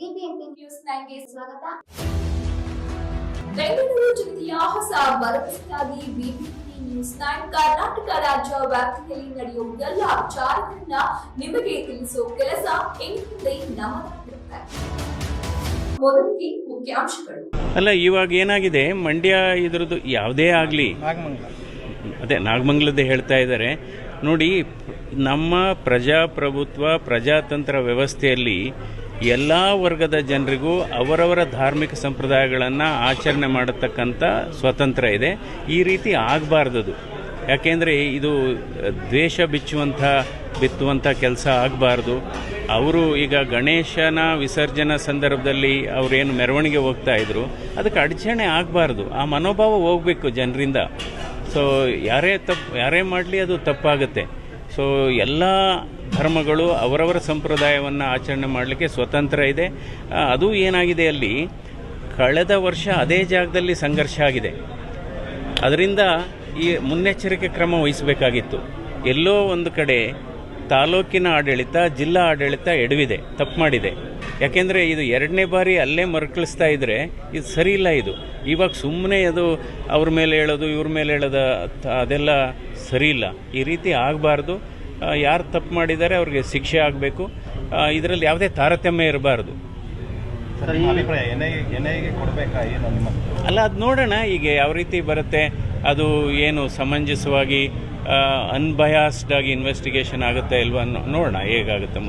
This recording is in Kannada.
ಬಿಬಿಎಂಪಿ ನ್ಯೂಸ್ ನೈನ್ಗೆ ಸ್ವಾಗತ. ಬೆಂಗಳೂರು ಜಿಲ್ಲೆಯ ಹೊಸ ಭರವಸೆಯಾಗಿ ಬಿಬಿಎಂಪಿ ನ್ಯೂಸ್ ನೈನ್ ಕರ್ನಾಟಕ ರಾಜ್ಯ ವ್ಯಾಪ್ತಿಯಲ್ಲಿ ನಡೆಯುವ ಎಲ್ಲ ವಿಚಾರಗಳನ್ನ ನಿಮಗೆ ತಿಳಿಸುವ ಕೆಲಸ ಇನ್ಮುಂದೆ ನಮ್ಮದಾಗಿರುತ್ತೆ ಮೊದಲಿಗೆ ಮುಖ್ಯಾಂಶಗಳು. ಅಲ್ಲ ಇವಾಗ ಏನಾಗಿದೆ? ಮಂಡ್ಯ ಇದ್ರದ್ದು ಯಾವುದೇ ಆಗಲಿ. ಅದೇ ನಾಗಮಂಗಲದ್ದೇ ಹೇಳ್ತಾ ಇದ್ದಾರೆ. ನೋಡಿ ನಮ್ಮ ಪ್ರಜಾಪ್ರಭುತ್ವ ಪ್ರಜಾತಂತ್ರ ವ್ಯವಸ್ಥೆಯಲ್ಲಿ ಎಲ್ಲ ವರ್ಗದ ಜನರಿಗೂ ಅವರವರ ಧಾರ್ಮಿಕ ಸಂಪ್ರದಾಯಗಳನ್ನು ಆಚರಣೆ ಮಾಡತಕ್ಕಂಥ ಸ್ವತಂತ್ರ ಇದೆ. ಈ ರೀತಿ ಆಗಬಾರ್ದದು. ಯಾಕೆಂದರೆ ಇದು ದ್ವೇಷ ಬಿಚ್ಚುವಂಥ, ಬಿತ್ತುವಂಥ ಕೆಲಸ ಆಗಬಾರ್ದು. ಅವರು ಈಗ ಗಣೇಶನ ವಿಸರ್ಜನಾ ಸಂದರ್ಭದಲ್ಲಿ ಅವರೇನು ಮೆರವಣಿಗೆ ಹೋಗ್ತಾ ಇದ್ರು. ಅದಕ್ಕೆ ಅಡಚಣೆ ಆಗಬಾರ್ದು. ಆ ಮನೋಭಾವ ಹೋಗಬೇಕು ಜನರಿಂದ. ಸೊ ಯಾರೇ ತಪ್ಪು, ಯಾರೇ ಮಾಡಲಿ ಅದು ತಪ್ಪಾಗುತ್ತೆ. ಸೊ ಎಲ್ಲ ಧರ್ಮಗಳು ಅವರವರ ಸಂಪ್ರದಾಯವನ್ನು ಆಚರಣೆ ಮಾಡಲಿಕ್ಕೆ ಸ್ವತಂತ್ರ ಇದೆ. ಅದು ಏನಾಗಿದೆ ಅಲ್ಲಿ? ಕಳೆದ ವರ್ಷ ಅದೇ ಜಾಗದಲ್ಲಿ ಸಂಘರ್ಷ ಆಗಿದೆ. ಅದರಿಂದ ಈ ಮುನ್ನೆಚ್ಚರಿಕೆ ಕ್ರಮ ವಹಿಸಬೇಕಾಗಿತ್ತು. ಎಲ್ಲೋ ಒಂದು ಕಡೆ ತಾಲೂಕಿನ ಆಡಳಿತ, ಜಿಲ್ಲಾ ಆಡಳಿತ ಎಡವಿದೆ, ತಪ್ಪು ಮಾಡಿದೆ. ಯಾಕೆಂದರೆ ಇದು ಎರಡನೇ ಬಾರಿ ಅಲ್ಲೇ ಮರುಕಳಿಸ್ತಾ ಇದ್ದರೆ ಇದು ಸರಿ ಇಲ್ಲ ಇದು. ಇವಾಗ ಸುಮ್ಮನೆ ಅದು ಅವ್ರ ಮೇಲೆ ಹೇಳೋದು, ಇವ್ರ ಮೇಲೆ ಹೇಳೋದು ಅದೆಲ್ಲ ಸರಿ ಇಲ್ಲ. ಈ ರೀತಿ ಆಗಬಾರ್ದು. ಯಾರು ತಪ್ಪು ಮಾಡಿದ್ದಾರೆ ಅವ್ರಿಗೆ ಶಿಕ್ಷೆ ಆಗಬೇಕು. ಇದರಲ್ಲಿ ಯಾವುದೇ ತಾರತಮ್ಯ ಇರಬಾರ್ದು. ಅಲ್ಲ ಅದು ನೋಡೋಣ. ಈಗ ಯಾವ ರೀತಿ ಬರುತ್ತೆ? ಅದು ಏನು ಸಮಂಜಸವಾಗಿ ಅನ್ಬಯಾಸ್ಡ್ ಆಗಿ ಇನ್ವೆಸ್ಟಿಗೇಷನ್ ಆಗುತ್ತೆ ಇಲ್ವಾ ನೋಡೋಣ ಹೇಗಾಗುತ್ತೆ